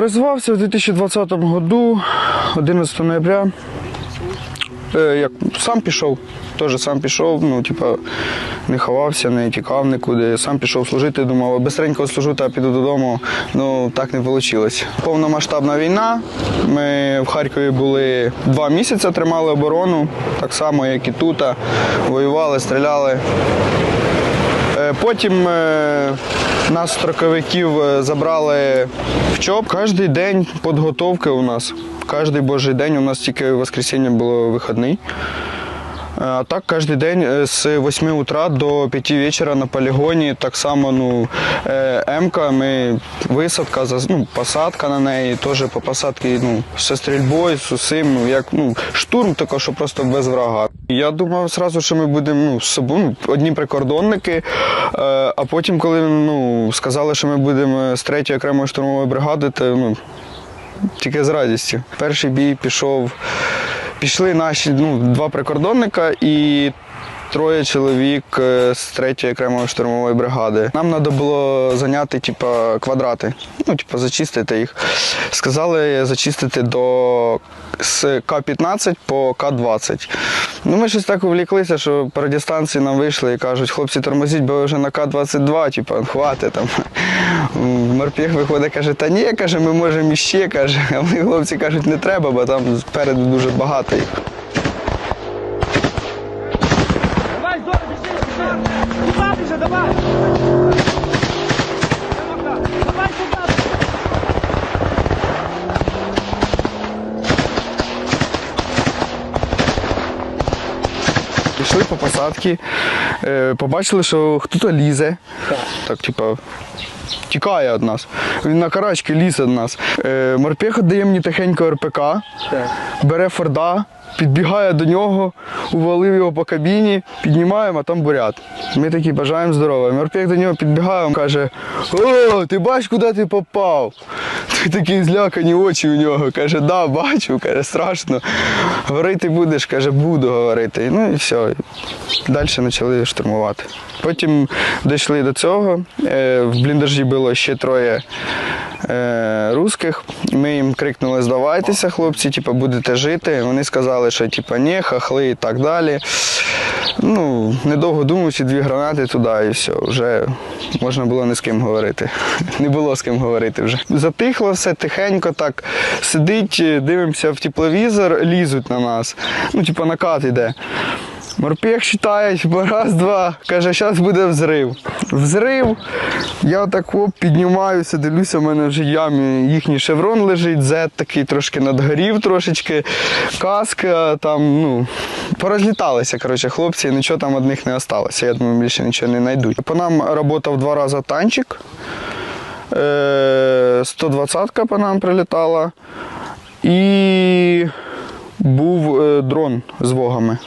Призвався в 2020 году, 11 ноября. Е, як, сам пішов, теж сам пішов, ну, типа, не ховався, не тікав нікуди. Сам пішов служити, думав, бистренько служу та піду додому. Ну, так не вийшло. Повномасштабна війна. Ми в Харкові були два місяці, тримали оборону, так само, як і тут. Воювали, стріляли. Потім е, нас строковиків е, забрали в ЧОП. Кожний день підготовки у нас. Кожний божий день у нас тільки воскресіння було вихідний. Е, А так кожен день е, з 8 утра до 5 вечора на полігоні. Так само ну, е, М-ка, ми висадка, ну, посадка на неї, теж по посадці ну, зі стрільбою, з усім, ну, як ну, штурм, тільки що просто без врага. Я думав зразу, що ми будемо ну, з собою ну, одні прикордонники, а потім, коли ну, сказали, що ми будемо з 3 окремої штурмової бригади, то ну, тільки з радістю. Перший бій пішов. Пішли наші ну, два прикордонника і троє чоловік е, з третьої окремої штурмової бригади. Нам треба було зайняти типа, квадрати, ну, типа, зачистити їх. Сказали зачистити до з К-15 по К-20. Ну, ми щось так увліклися, що по радіостанції нам вийшли і кажуть, хлопці, тормозіть, бо вже на К-22, типа, хватить там. Морпіх виходить, каже, та ні, каже, ми можемо іще, каже. А вони хлопці кажуть, не треба, бо там спереду дуже багато їх. Давай! Давай туда! Пішли по посадці, е, побачили, що хтось лізе. Так, типа, тікає від нас. Він на карачки лізе від нас. Е, Морпех дає мені тихенько РПК, бере Форда, підбігає до нього, увалив його по кабіні, піднімаємо, а там бурят. Ми такі бажаємо здоров'я. Морпех до нього підбігає, він каже: О, ти бачиш, куди ти попав? Такі злякані очі у нього. Каже, да, бачу, каже, страшно. Говорити будеш, каже, буду говорити. Ну і все. Далі почали штурмувати. Потім дійшли до цього. Е, В бліндажі було ще троє е, русських. Ми їм крикнули здавайтеся, хлопці, типу, будете жити. Вони сказали, що типу, ні, хахли і так далі. Ну, недовго думаючи, дві гранати туди і все. Вже можна було не з ким говорити. Не було з ким говорити вже. Затихло все тихенько так. Сидить, дивимося в тепловізор, лізуть на нас. Ну, типу, накат іде. Морпех читає, типу, раз, два, каже, зараз буде взрив. Взрив. Я так оп, піднімаюся, дивлюся, в мене вже ямі їхній шеврон лежить, Z такий трошки надгорів трошечки, каска там, ну, порозліталися, коротше, хлопці, нічого там одних не осталося. Я думаю, більше нічого не знайдуть. По нам працював два рази танчик. Е, 120-ка по нам прилітала. І був е, дрон з вогами.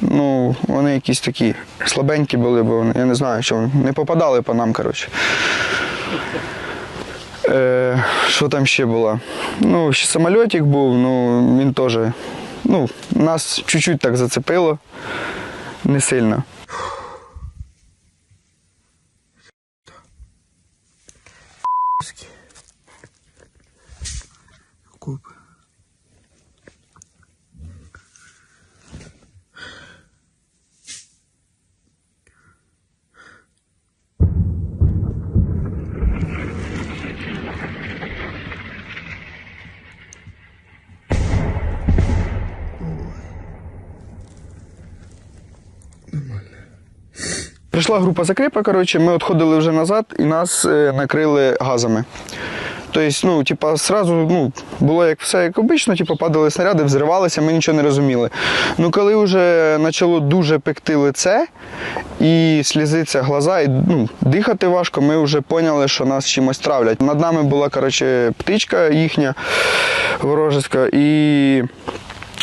Ну, вони якісь такі слабенькі були, бо я не знаю, що вони не попадали по нам, коротше. Е, що там ще було? Ну, ще самольотик був, ну він теж. Ну, нас чуть-чуть так зацепило, не сильно. Купи. Прийшла група закріпа, коротше, ми відходили вже назад і нас е, накрили газами. Тобто, ну, типа, сразу ну, було як все як обично, типу, падали снаряди, взривалися, ми нічого не розуміли. Ну, коли вже почало дуже пекти лице і слізиться глаза, і ну, дихати важко, ми вже поняли, що нас чимось травлять. Над нами була коротше, птичка їхня ворожеська, і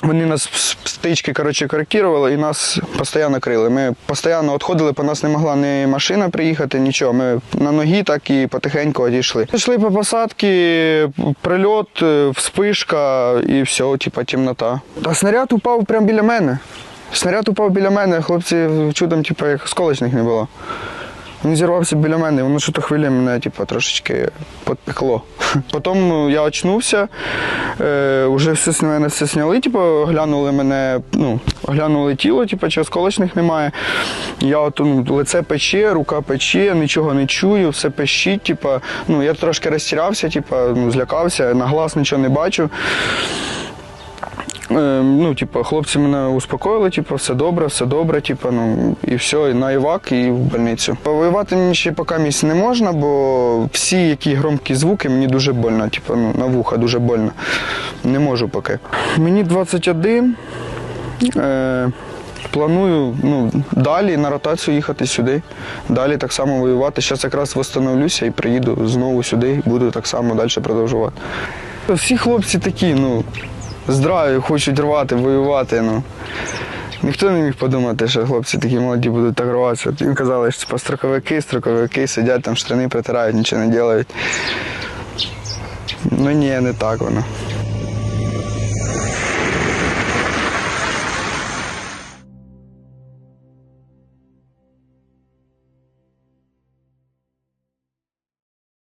вони нас стички коротше, коректували і нас постійно крили. Ми постійно відходили, по нас не могла ні машина приїхати, нічого. Ми на ногі так і потихеньку одійшли. Пішли по посадці, прильот, е, вспишка і все, типа темнота. А снаряд упав прямо біля мене. Снаряд упав біля мене, хлопці чудом, типу, як сколочних не було. Він зірвався біля мене, воно що то хвилі мене типу, трошечки підпекло. Потім я очнувся, е, вже все з мене все сняли, типу, оглянули мене, ну, оглянули тіло, типу, чи осколочних немає. Я от, ну, лице пече, рука пече, нічого не чую, все пещить. Типу, ну, я трошки розтірався, типу, ну, злякався, на глаз нічого не бачу. Е, ну, типу, хлопці мене успокоїли, типу, все добре, все добре, типу, ну і все, і на івак, і в больницю. Повоювати мені ще поки місць не можна, бо всі які громкі звуки мені дуже больно, типу, ну, на вуха дуже больно. Не можу поки. Мені 21. Е, Планую ну, далі на ротацію їхати сюди, далі так само воювати. Зараз якраз встановлюся і приїду знову сюди буду так само далі продовжувати. Всі хлопці такі, ну, здраві, хочуть рвати, воювати. Ну. Ніхто не міг подумати, що хлопці такі молоді будуть так рватися. Їм казали, що типу, строковики, строковики сидять там штани притирають, нічого не роблять. Ну ні, не так воно.